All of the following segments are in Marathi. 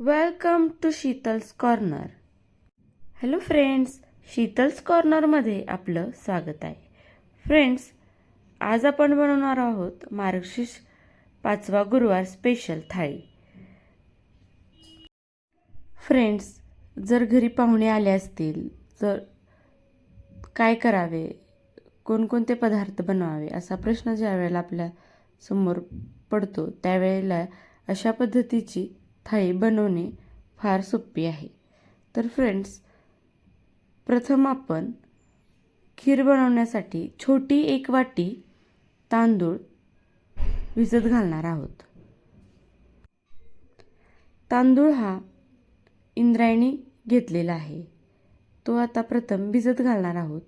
Welcome to Sheetal's corner hello friends Sheetal's कॉर्नरमध्ये आपलं स्वागत आहे. फ्रेंड्स आज आपण बनवणार आहोत मार्गशीर्ष पाचवा गुरुवार स्पेशल थाळी. फ्रेंड्स जर घरी पाहुणे आले असतील तर काय करावे? कोणकोणते पदार्थ बनवावे? असा प्रश्न ज्यावेळेला आपल्यासमोर पडतो त्यावेळेला अशा पद्धतीची थाळी बनवणे फार सोपी आहे. तर फ्रेंड्स प्रथम आपण खीर बनवण्यासाठी छोटी एक वाटी तांदूळ भिजत घालणार आहोत. तांदूळ हा इंद्रायणी घेतलेला आहे. तो आता प्रथम भिजत घालणार आहोत.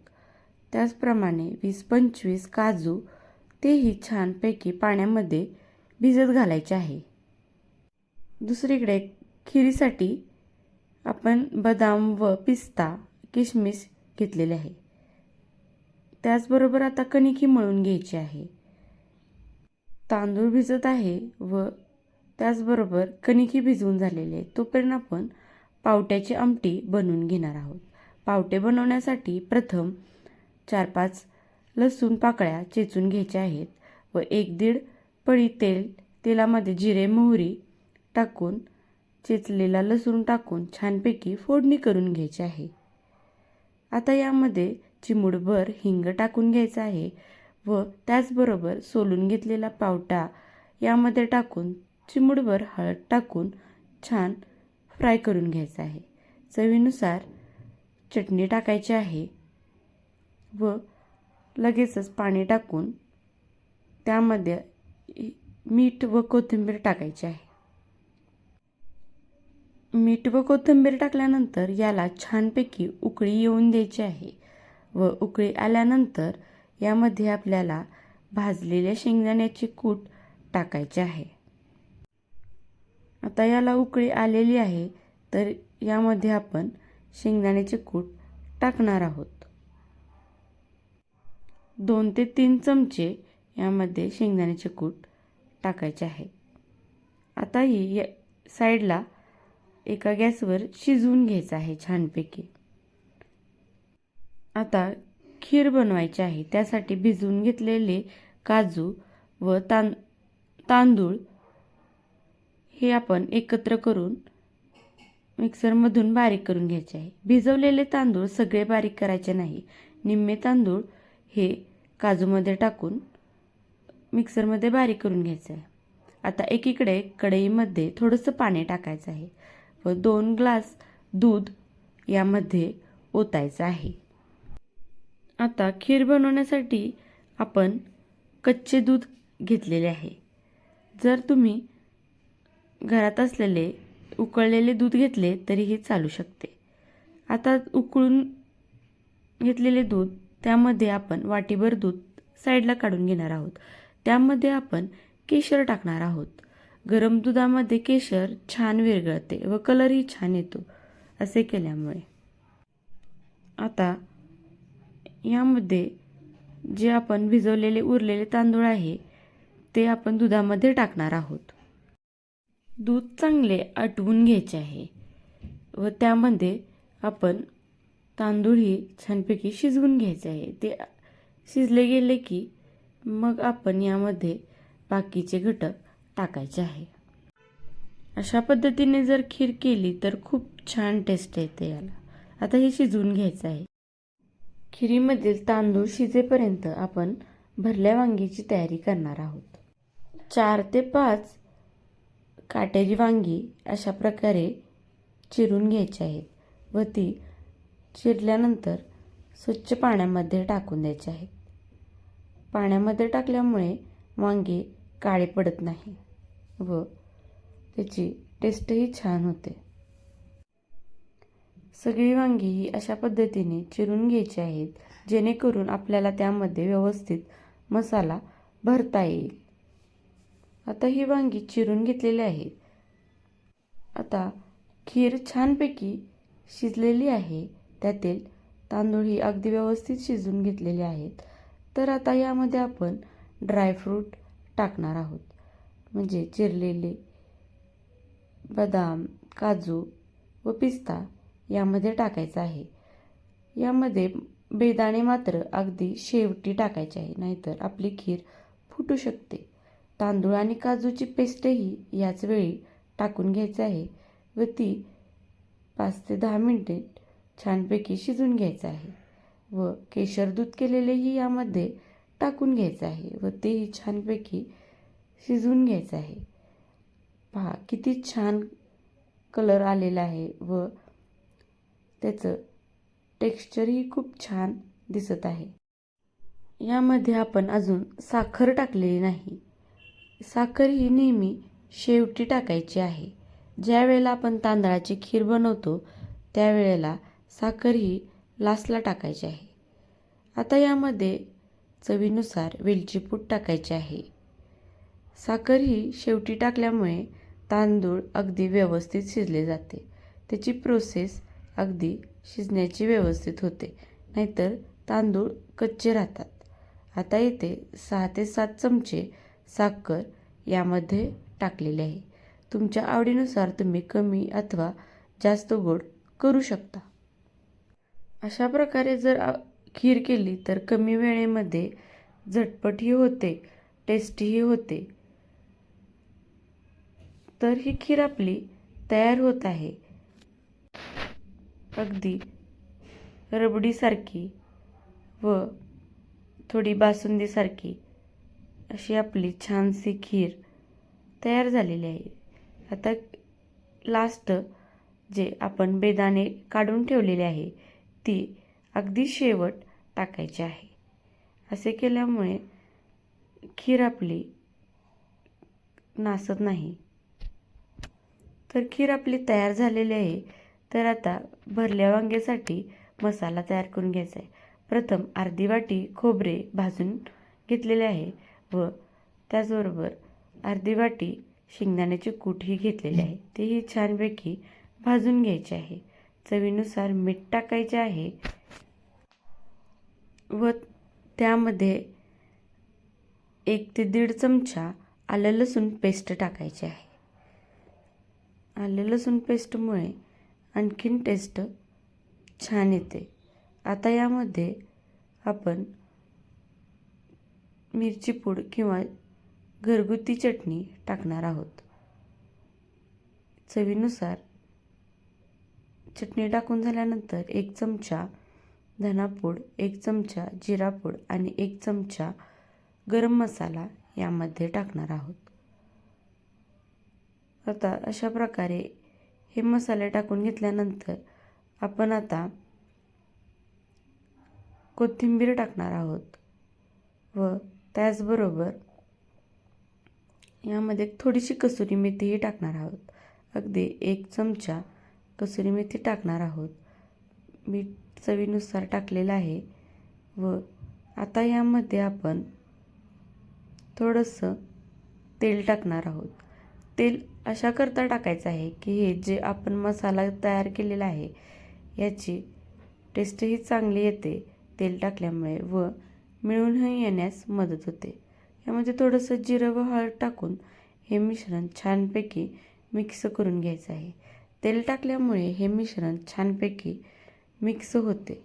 त्याचप्रमाणे वीस पंचवीस काजू तेही छानपैकी पाण्यामध्ये भिजत घालायचे आहे. दुसरीकडे खिरीसाठी आपण बदाम व पिस्ता किशमिश घेतलेले आहे. त्याचबरोबर आता कणिकी मळून घ्यायची आहे. तांदूळ भिजत आहे व त्याचबरोबर कणिकी भिजवून झालेले आहे. तोपर्यंत आपण पावट्याची आमटी बनवून घेणार आहोत. पावटे बनवण्यासाठी प्रथम चार पाच लसूण पाकळ्या चेचून घ्यायच्या आहेत व एक दीड पळी तेल तेलामध्ये जिरे मोहरी टाकून चेचलेला लसूण टाकून छानपैकी फोडणी करून घ्यायची आहे. आता यामध्ये चिमूडभर हिंग टाकून घ्यायचं आहे व त्याचबरोबर सोलून घेतलेला पावटा यामध्ये टाकून चिमूडभर हळद टाकून छान फ्राय करून घ्यायचं आहे. चवीनुसार चटणी टाकायची आहे व लगेचच पाणी टाकून त्यामध्ये मीठ व कोथिंबीर टाकायची आहे. मीठ व कोथिंबीर टाकल्यानंतर याला छानपैकी उकळी येऊन द्यायची आहे. व उकळी आल्यानंतर यामध्ये आपल्याला भाजलेल्या शेंगदाण्याची कूट टाकायचे आहे. आता याला उकळी आलेली आहे तर यामध्ये आपण शेंगदाण्याचे कूट टाकणार आहोत. दोन ते तीन चमचे यामध्ये शेंगदाण्याचे कूट टाकायचे आहे. आता ही या साईडला एका गॅसवर शिजवून घ्यायचं आहे छानपैकी. आता खीर बनवायची आहे. त्यासाठी भिजवून घेतलेले काजू व तां तांदूळ हे आपण एकत्र करून मिक्सरमधून बारीक करून घ्यायचे आहे. भिजवलेले तांदूळ सगळे बारीक करायचे नाही. निम्मे तांदूळ हे काजूमध्ये टाकून मिक्सरमध्ये बारीक करून घ्यायचं आहे. आता एकीकडे कढईमध्ये थोडंसं पाणी टाकायचं आहे. व दोन ग्लास दूध यामध्ये ओतायचं आहे. आता खीर बनवण्यासाठी आपण कच्चे दूध घेतलेले आहे. जर तुम्ही घरात असलेले उकळलेले दूध घेतले तरीही चालू शकते. आता उकळून घेतलेले दूध त्यामध्ये आपण वाटीभर दूध साईडला काढून घेणार आहोत. त्यामध्ये आपण केशर टाकणार आहोत. गरम दुधामध्ये केशर छान विरघळते व कलरही छान येतो असे केल्यामुळे. आता यामध्ये जे आपण भिजवलेले उरलेले तांदूळ आहे ते आपण दुधामध्ये टाकणार आहोत. दूध चांगले आटवून घ्यायचे आहे व त्यामध्ये आपण तांदूळही छानपैकी शिजवून घ्यायचे आहे. ते शिजले गेले की मग आपण यामध्ये बाकीचे घटक टाकायचे आहे. अशा पद्धतीने जर खीर केली तर खूप छान टेस्ट येते याला. आता हे शिजवून घ्यायचं आहे. खिरीमधील तांदूळ शिजेपर्यंत आपण भरल्या वांगीची तयारी करणार आहोत. चार ते पाच काटेरी वांगी अशा प्रकारे चिरून घ्यायची आहेत व ती चिरल्यानंतर स्वच्छ पाण्यामध्ये टाकून द्यायची आहेत. पाण्यामध्ये टाकल्यामुळे वांगे काळे पडत नाही. व त्याची टेस्टही छान होते. सगळी वांगी ही अशा पद्धतीने चिरून घ्यायची आहेत जेणेकरून आपल्याला त्यामध्ये व्यवस्थित मसाला भरता येईल. आता ही वांगी चिरून घेतलेली आहे. आता खीर छानपैकी शिजलेली आहे. त्यातील तांदूळ ही अगदी व्यवस्थित शिजून घेतलेले आहेत. तर आता यामध्ये आपण ड्रायफ्रूट टाकणार आहोत. म्हणजे चिरलेले बदाम काजू व पिस्ता यामध्ये टाकायचा आहे. यामध्ये बेदाणे मात्र अगदी शेवटी टाकायचे आहे नाहीतर आपली खीर फुटू शकते. तांदूळ आणि काजूची पेस्टही याच वेळी टाकून घ्यायची आहे व ती पाच ते दहा मिनटे छानपैकी शिजून घ्यायचं आहे व केशर दूध केलेलेही यामध्ये टाकून घ्यायचं आहे व तेही छानपैकी शिजवून घ्यायचं आहे. पहा किती छान कलर आलेला आहे व त्याचं टेक्स्चरही खूप छान दिसत आहे. यामध्ये आपण अजून साखर टाकलेली नाही. साखर ही नेहमी शेवटी टाकायची आहे. ज्या वेळेला आपण तांदळाची खीर बनवतो त्यावेळेला साखर ही लास्टला टाकायची आहे. आता यामध्ये चवीनुसार वेलची पूड टाकायची आहे. साखर ही शेवटी टाकल्यामुळे तांदूळ अगदी व्यवस्थित शिजले जाते. त्याची प्रोसेस अगदी शिजण्याची व्यवस्थित होते. नाहीतर तांदूळ कच्चे राहतात. आता येथे सहा ते सात चमचे साखर यामध्ये टाकलेले आहे. तुमच्या आवडीनुसार तुम्ही कमी अथवा जास्त गोड करू शकता. अशा प्रकारे जर खीर केली तर कमी वेळेमध्ये झटपटही होते टेस्टीही होते. तर ही खीर आपली तयार होत आहे. अगदी रबडीसारखी व थोडी बासुंदीसारखी अशी आपली छानशी खीर तयार झालेली आहे. आता लास्ट जे आपण बेदाणे काढून ठेवलेले आहे ती अगदी शेवट टाकायची आहे. असे केल्यामुळे खीर आपली नासत नाही. तर खीर आपली तयार झालेली आहे. तर आता भरल्या वांग्यासाठी मसाला तयार करून घ्यायचा आहे. प्रथम अर्धी वाटी खोबरे भाजून घेतलेले आहे व त्याचबरोबर अर्धी वाटी शेंगदाण्याची कूटही घेतलेली आहे. तेही छानपैकी भाजून घ्यायचे आहे. चवीनुसार मीठ टाकायचे आहे व त्यामध्ये एक ते दीड चमचा आलं लसूण पेस्ट टाकायची आहे. आलं लसूण पेस्टमुळे आणखीन टेस्ट छान येते. आता यामध्ये आपण मिरची पूड किंवा घरगुती चटणी टाकणार आहोत. चवीनुसार चटणी टाकून झाल्यानंतर एक चमचा धनापूड एक चमचा जिरापूड आणि एक चमचा गरम मसाला यामध्ये टाकणार आहोत. आता अशा प्रकारे हे मसाले टाकून घेतल्यानंतर आपण आता कोथिंबीर टाकणार आहोत. व त्याचबरोबर यामध्ये थोडीशी कसुरी मेथीही टाकणार आहोत. अगदी एक चमचा कसुरी मेथी टाकणार आहोत. मीठ चवीनुसार टाकलेलं आहे. व आता यामध्ये आपण थोडंसं तेल टाकणार आहोत. तेल अशा करता टाकायचं आहे की हे जे आपण मसाला तयार केलेला आहे याची टेस्टही चांगली येते तेल टाकल्यामुळे व मिळूनही येण्यास मदत होते. यामध्ये थोडंसं जिरं व हळद टाकून हे मिश्रण छानपैकी मिक्स करून घ्यायचं आहे. तेल टाकल्यामुळे हे मिश्रण छानपैकी मिक्स होते.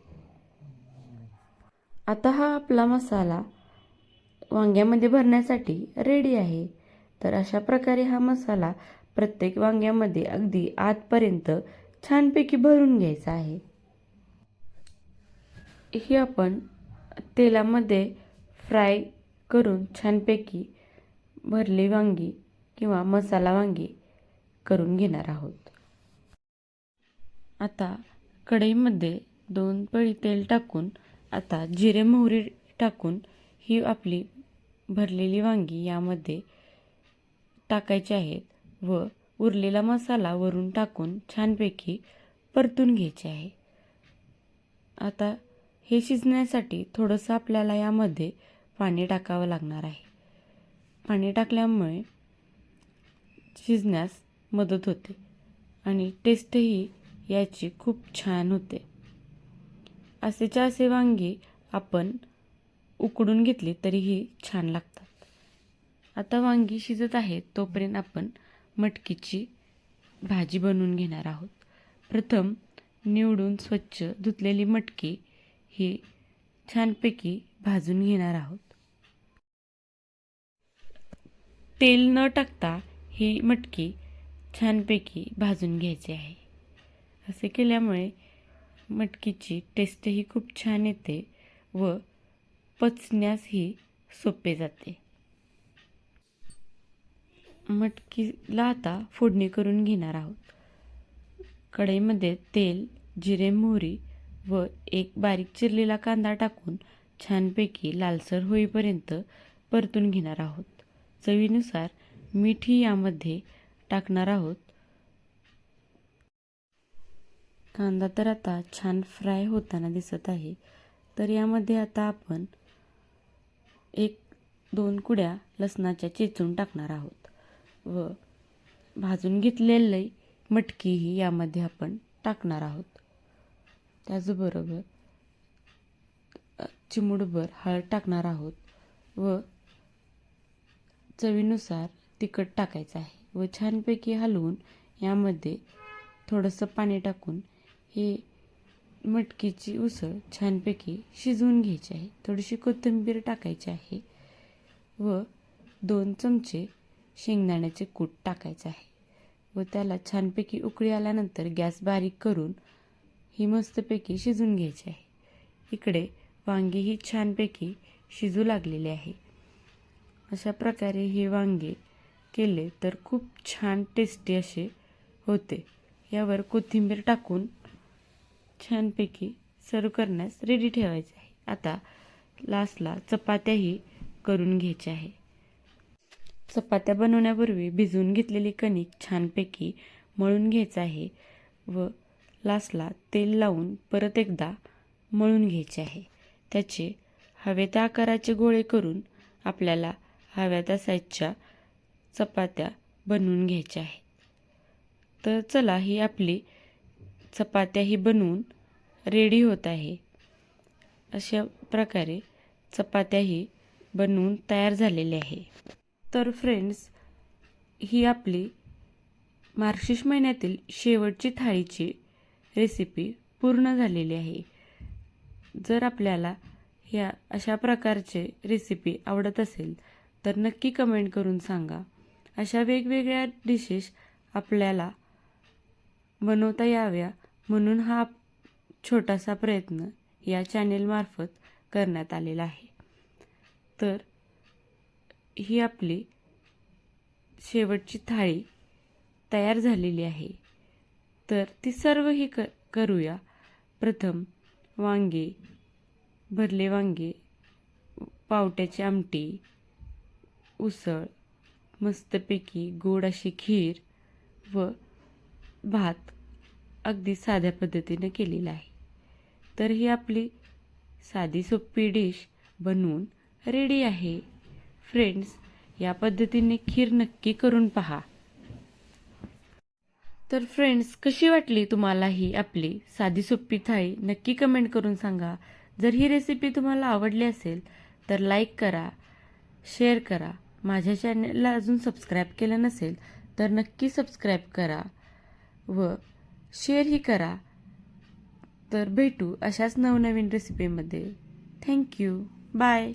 आता हा आपला मसाला वांग्यामध्ये भरण्यासाठी रेडी आहे. तर अशा प्रकारे हा मसाला प्रत्येक वांग्यामध्ये अगदी आतपर्यंत छानपैकी भरून घ्यायचं आहे. ही आपण तेलामध्ये फ्राय करून छानपैकी भरली वांगी किंवा मसाला वांगी करून घेणार आहोत. आता कढईमध्ये दोन पळी तेल टाकून आता जिरे मोहरी टाकून ही आपली भरलेली वांगी यामध्ये टाकायची आहेत. व उरलेला मसाला वरून टाकून छानपैकी परतून घ्यायचे आहे. आता हे शिजण्यासाठी थोडंसं आपल्याला यामध्ये पाणी टाकावं लागणार आहे. पाणी टाकल्यामुळे शिजण्यास मदत होते आणि टेस्टही याची खूप छान होते. असेच्या असे वांगी आपण उकडून घेतली तरीही छान लागतात. आता वांगी शिजत आहेत तोपर्यंत आपण मटकीची भाजी बनवून घेणार आहोत. प्रथम निवडून स्वच्छ धुतलेली मटकी ही छानपैकी भाजून घेणार आहोत. तेल न टाकता ही मटकी छानपैकी भाजून घ्यायची आहे. असे केल्यामुळे मटकीची टेस्टही खूप छान येते व पचण्यासही सोपे जाते. मटकीला आता फोडणी करून घेणार आहोत. कढईमध्ये तेल जिरे मोहरी व एक बारीक चिरलेला कांदा टाकून छानपैकी लालसर होईपर्यंत परतून घेणार आहोत. चवीनुसार मीठही यामध्ये टाकणार आहोत. कांदा तर आता छान फ्राय होताना दिसत आहे. तर यामध्ये आता आपण एक दोन कुड्या लसणाच्या चेचून टाकणार आहोत. व भाजून घेतलेली मटकीही यामध्ये आपण टाकणार आहोत. त्याचबरोबर चिमुडभर हळद टाकणार आहोत व चवीनुसार तिखट टाकायचं आहे व छानपैकी हलवून यामध्ये थोडंसं पाणी टाकून हे मटकीची उसळ छानपैकी शिजवून घ्यायची आहे. थोडीशी कोथिंबीर टाकायची आहे व दोन चमचे शेंगदाण्याचे कूट टाकायचे आहे. व त्याला छानपैकी उकळी आल्यानंतर गॅस बारीक करून ही मस्तपैकी शिजून घ्यायची आहे. इकडे वांगी ही छानपैकी शिजू लागलेली आहे. अशा प्रकारे हे वांगे केले तर खूप छान टेस्टी असे होते. यावर कोथिंबीर टाकून छानपैकी सर्व करण्यास रेडी ठेवायचे आहे. आता लास्टला चपात्याही करून घ्यायच्या आहे. चपात्या बनवण्यापूर्वी भिजवून घेतलेली कणिक छानपैकी मळून घ्यायचं आहे व लास्टला तेल लावून परत एकदा मळून घ्यायचे आहे. त्याचे हवे त्या आकाराचे गोळे करून आपल्याला हव्या त्या साईजच्या चपात्या बनवून घ्यायच्या आहेत तर चला ही आपली चपात्याही बनवून रेडी होत आहे. अशा प्रकारे चपात्याही बनवून तयार झालेले आहे. तर फ्रेंड्स ही आपली मार्गशीर्ष महिन्यातील शेवटची थाळीची रेसिपी पूर्ण झालेली आहे. जर आपल्याला ह्या अशा प्रकारचे रेसिपी आवडत असेल तर नक्की कमेंट करून सांगा. अशा वेगवेगळ्या डिशेस आपल्याला बनवता याव्या म्हणून हा छोटासा प्रयत्न या चॅनेलमार्फत करण्यात आलेला आहे. तर ही आपली शेवटची थाळी तयार झालेली आहे. तर ती सर्व ही क करूया. प्रथम वांगे भरले वांगे पावट्याची आमटी उसळ मस्तपैकी गोड अशी खीर व भात अगदी साध्या पद्धतीनं केलेला आहे. तर ही आपली साधी सोपी डिश बनवून रेडी आहे. फ्रेंड्स या पद्धतीने खीर नक्की करून पहा. तर फ्रेंड्स कशी वाटली तुम्हाला ही आपली साधी सोपी थाळी? नक्की कमेंट करून सांगा. जर ही रेसिपी तुम्हाला आवडली असेल तर लाईक करा शेअर करा. माझ्या चॅनलला अजून सबस्क्राईब केलं नसेल तर नक्की सबस्क्राईब करा व शेअरही करा. तर भेटू अशाच नवनवीन रेसिपीमध्ये थँक्यू बाय